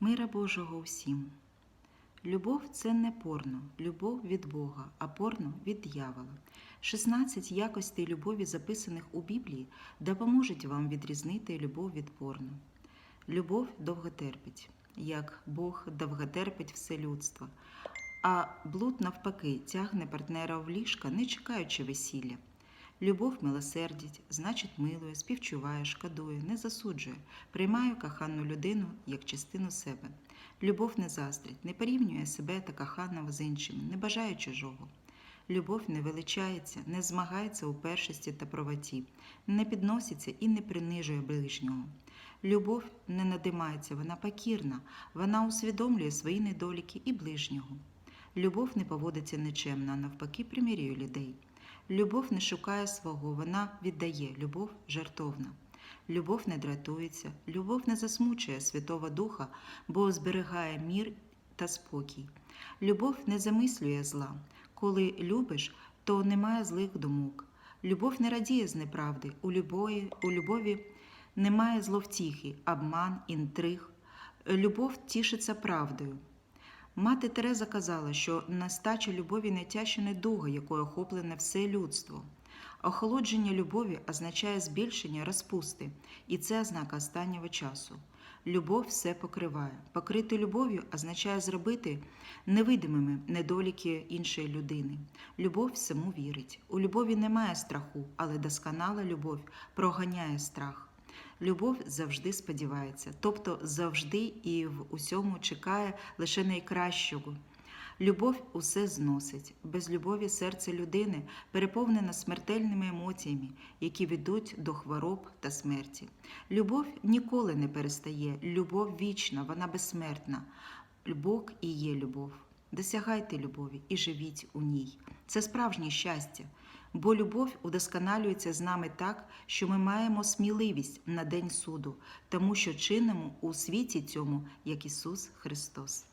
Мира Божого усім. Любов це не порно, любов від Бога, а порно від диявола. 16 якостей любові, записаних у Біблії, допоможуть вам відрізнити любов від порно. Любов довготерпить, як Бог довготерпить все людство. А блуд, навпаки, тягне партнера в ліжка, не чекаючи весілля. Любов милосердить, значить милує, співчуває, шкодує, не засуджує, приймає кохану людину як частину себе. Любов не заздрить, не порівнює себе та коханого з іншими, не бажає чужого. Любов не величається, не змагається у першості та правоті, не підноситься і не принижує ближнього. Любов не надимається, вона покірна, вона усвідомлює свої недоліки і ближнього. Любов не поводиться нечемно, а навпаки, примирює людей. Любов не шукає свого, вона віддає, любов жартовна. Любов не дратується, любов не засмучує Святого Духа, бо зберігає мір та спокій. Любов не замислює зла. Коли любиш, то немає злих думок. Любов не радіє з неправди. У любові, у любові немає зловтіхи, обман, інтриг. Любов тішиться правдою. Мати Тереза казала, що нестача любові тяще недуга, якою охоплене все людство. Охолодження любові означає збільшення розпусти, і це ознака останнього часу. Любов все покриває. Покрити любов'ю означає зробити невидимими недоліки іншої людини. Любов всьому вірить. У любові немає страху, але досконала любов проганяє страх. Любов завжди сподівається, тобто завжди і в усьому чекає лише найкращого. Любов усе зносить. Без любові серце людини переповнене смертельними емоціями, які ведуть до хвороб та смерті. Любов ніколи не перестає. Любов вічна, вона безсмертна. Бог і є любов. Досягайте любові і живіть у ній. Це справжнє щастя. Бо любов удосконалюється з нами так, що ми маємо сміливість на день суду, тому що чинимо у світі цьому, як Ісус Христос.